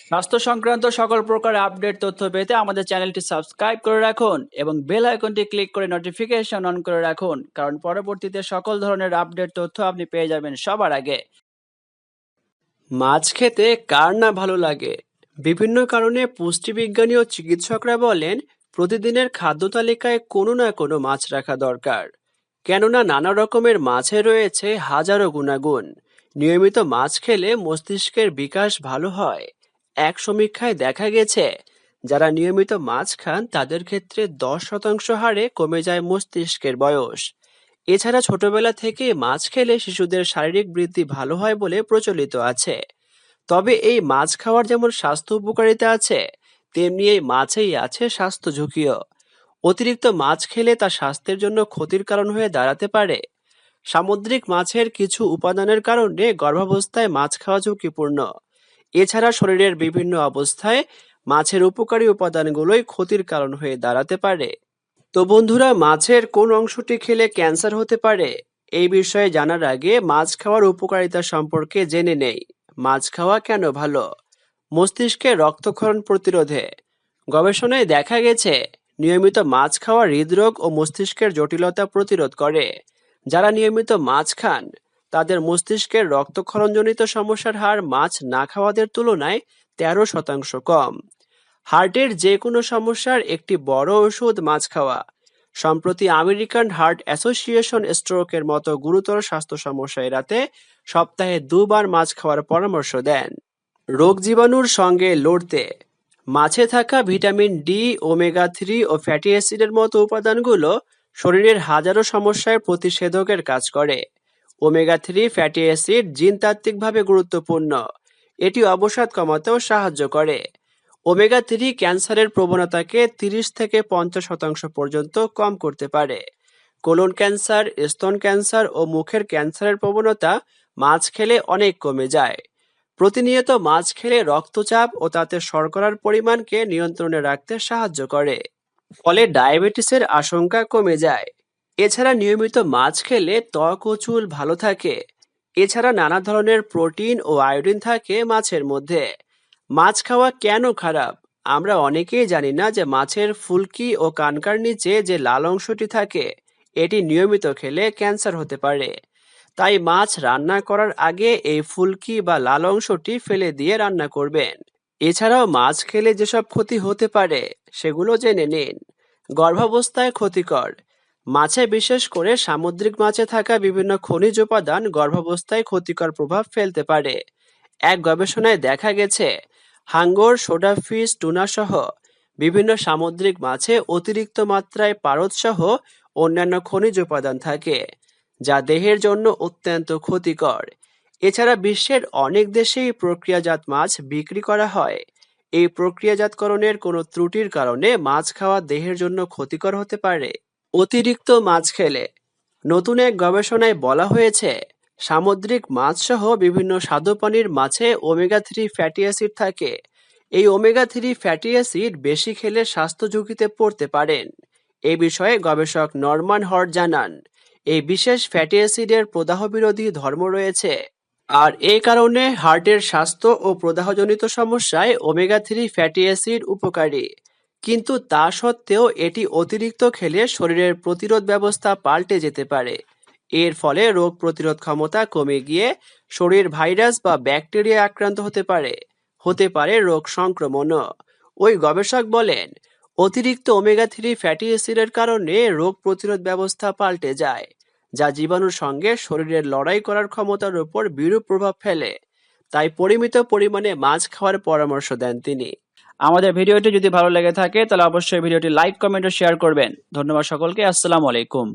স্বাস্থ্য সংক্রান্ত সকল প্রকার আপডেট তথ্য পেতে আমাদের চ্যানেলটি সাবস্ক্রাইব করে রাখুন এবং বেল আইকনটি ক্লিক করে নোটিফিকেশন অন করে রাখুন, কারণ পরবর্তীতে সকল ধরনের আপডেট তথ্য আপনি পেয়ে যাবেন সবার আগে। মাছ খেতে কার না ভালো লাগে? বিভিন্ন কারণে পুষ্টিবিজ্ঞানী ও চিকিৎসকরা বলেন, প্রতিদিনের খাদ্য তালিকায় কোনো না কোনো মাছ রাখা দরকার, কেননা নানা রকমের মাছে রয়েছে হাজারো গুণাগুণ। নিয়মিত মাছ খেলে মস্তিষ্কের বিকাশ ভালো হয়। এক সমীক্ষায় দেখা গেছে, যারা নিয়মিত মাছ খান, তাদের ক্ষেত্রে দশ শতাংশ হারে কমে যায় মস্তিষ্কের বয়স। এছাড়া ছোটবেলা থেকে মাছ খেলে শিশুদের শারীরিক বৃদ্ধি ভালো হয় বলে প্রচলিত আছে। তবে এই মাছ খাওয়ার যেমন স্বাস্থ্য উপকারিতা আছে, তেমনি এই মাছেই আছে স্বাস্থ্য ঝুঁকিও। অতিরিক্ত মাছ খেলে তা স্বাস্থ্যের জন্য ক্ষতির কারণ হয়ে দাঁড়াতে পারে। সামুদ্রিক মাছের কিছু উপাদানের কারণে গর্ভাবস্থায় মাছ খাওয়া ঝুঁকিপূর্ণ। এছাড়া শরীরের বিভিন্ন অবস্থায় মাছের উপকারী উপাদানগুলোই ক্ষতির কারণ হয়ে দাঁড়াতে পারে। তো বন্ধুরা, মাছের কোন অংশটি খেলে ক্যান্সার হতে পারে? এই বিষয়ে জানার আগে মাছ খাওয়ার উপকারিতা সম্পর্কে জেনে নেই। মাছ খাওয়া কেন ভালো? মস্তিষ্কে রক্তক্ষরণ প্রতিরোধে। গবেষণায় দেখা গেছে, নিয়মিত মাছ খাওয়া হৃদরোগ ও মস্তিষ্কের জটিলতা প্রতিরোধ করে। যারা নিয়মিত মাছ খান তাদের মস্তিষ্কের রক্তক্ষরণজনিত সমস্যার হার মাছ না খাওয়াদের তুলনায় তেরো শতাংশ কম। হার্টের যে কোনো সমস্যার একটি বড় ওষুধ মাছ খাওয়া। সম্প্রতি আমেরিকান হার্ট অ্যাসোসিয়েশন স্ট্রোকের মতো গুরুতর স্বাস্থ্য সমস্যা এড়াতে সপ্তাহে দুবার মাছ খাওয়ার পরামর্শ দেন। রোগ জীবাণুর সঙ্গে লড়তে। মাছে থাকা ভিটামিন ডি, ওমেগা থ্রি ও ফ্যাটি অ্যাসিডের মতো উপাদানগুলো শরীরের হাজারো সমস্যায় প্রতিষেধকের কাজ করে। ওমেগা থ্রি ফ্যাটি অ্যাসিড জিনতাত্ত্বিকভাবে গুরুত্বপূর্ণ। এটি অবসাদ কমাতেও সাহায্য করে। ওমেগা থ্রি ক্যান্সারের প্রবণতাকে তিরিশ থেকে পঞ্চাশ শতাংশ পর্যন্ত কম করতে পারে। কোলন ক্যান্সার, স্তন ক্যান্সার ও মুখের ক্যান্সারের প্রবণতা মাছ খেলে অনেক কমে যায়। প্রতিনিয়ত মাছ খেলে রক্তচাপ ও তাতে শর্করার পরিমাণকে নিয়ন্ত্রণে রাখতে সাহায্য করে। ফলে ডায়াবেটিসের আশঙ্কা কমে যায়। এছাড়া নিয়মিত মাছ খেলে ত্বক ও চুল ভালো থাকে। এছাড়া নানা ধরনের প্রোটিন ও আয়োডিন থাকে মাছের মধ্যে। মাছ খাওয়া কেন খারাপ? আমরা অনেকেই জানি না যে মাছের ফুলকি ও কানকার নিচে যে লাল অংশটি থাকে, এটি নিয়মিত খেলে ক্যান্সার হতে পারে। তাই মাছ রান্না করার আগে এই ফুলকি বা লাল অংশটি ফেলে দিয়ে রান্না করবেন। এছাড়াও মাছ খেলে যেসব ক্ষতি হতে পারে, সেগুলো জেনে নিন। গর্ভাবস্থায় ক্ষতিকর। মাছে বিশেষ করে সামুদ্রিক মাছে থাকা বিভিন্ন খনিজ উপাদান গর্ভাবস্থায় ক্ষতিকর প্রভাব ফেলতে পারে। এক গবেষণায় দেখা গেছে, হাঙ্গর, সোডা ফিশ, টুনা সহ বিভিন্ন সামুদ্রিক মাছে অতিরিক্ত মাত্রায় পারদ সহ অন্যান্য খনিজ উপাদান থাকে, যা দেহের জন্য অত্যন্ত ক্ষতিকর। এছাড়া বিশ্বের অনেক দেশেই প্রক্রিয়াজাত মাছ বিক্রি করা হয়। এই প্রক্রিয়াজাতকরণের কোনো ত্রুটির কারণে মাছ খাওয়া দেহের জন্য ক্ষতিকর হতে পারে। অতিরিক্ত মাছ খেলে। নতুন এক গবেষণায় বলা হয়েছে, সামুদ্রিক মাছ সহ বিভিন্ন স্বাদু পানির মাছে ওমেগা থ্রি ফ্যাটি অ্যাসিড থাকে। এই ওমেগা থ্রি ফ্যাটি অ্যাসিড বেশি খেলে স্বাস্থ্য ঝুঁকিতে পড়তে পারেন। এ বিষয়ে গবেষক নরমান হর্ট জানান, এই বিশেষ ফ্যাটি অ্যাসিডের প্রদাহ বিরোধী ধর্ম রয়েছে। আর এই কারণে হার্টের স্বাস্থ্য ও প্রদাহজনিত সমস্যায় ওমেগা থ্রি ফ্যাটি অ্যাসিড উপকারী। কিন্তু তা সত্ত্বেও এটি অতিরিক্ত খেলে শরীরের প্রতিরোধ ব্যবস্থা পাল্টে যেতে পারে। এর ফলে রোগ প্রতিরোধ ক্ষমতা কমে গিয়ে শরীর ভাইরাস বা ব্যাকটেরিয়া আক্রান্ত হতে পারে। হতে পারে রোগ সংক্রমণও। ওই গবেষক বলেন, অতিরিক্ত ওমেগা থ্রি ফ্যাটি অ্যাসিডের কারণে রোগ প্রতিরোধ ব্যবস্থা পাল্টে যায়, যা জীবাণুর সঙ্গে শরীরের লড়াই করার ক্ষমতার উপর বিরূপ প্রভাব ফেলে। তাই পরিমিত পরিমাণে মাছ খাওয়ার পরামর্শ দেন তিনি। আমাদের ভিডিওটি যদি ভালো লেগে থাকে, তাহলে অবশ্যই ভিডিওটি লাইক কমেন্ট ও শেয়ার করবেন। ধন্যবাদ সকলকে, আসসালামু আলাইকুম।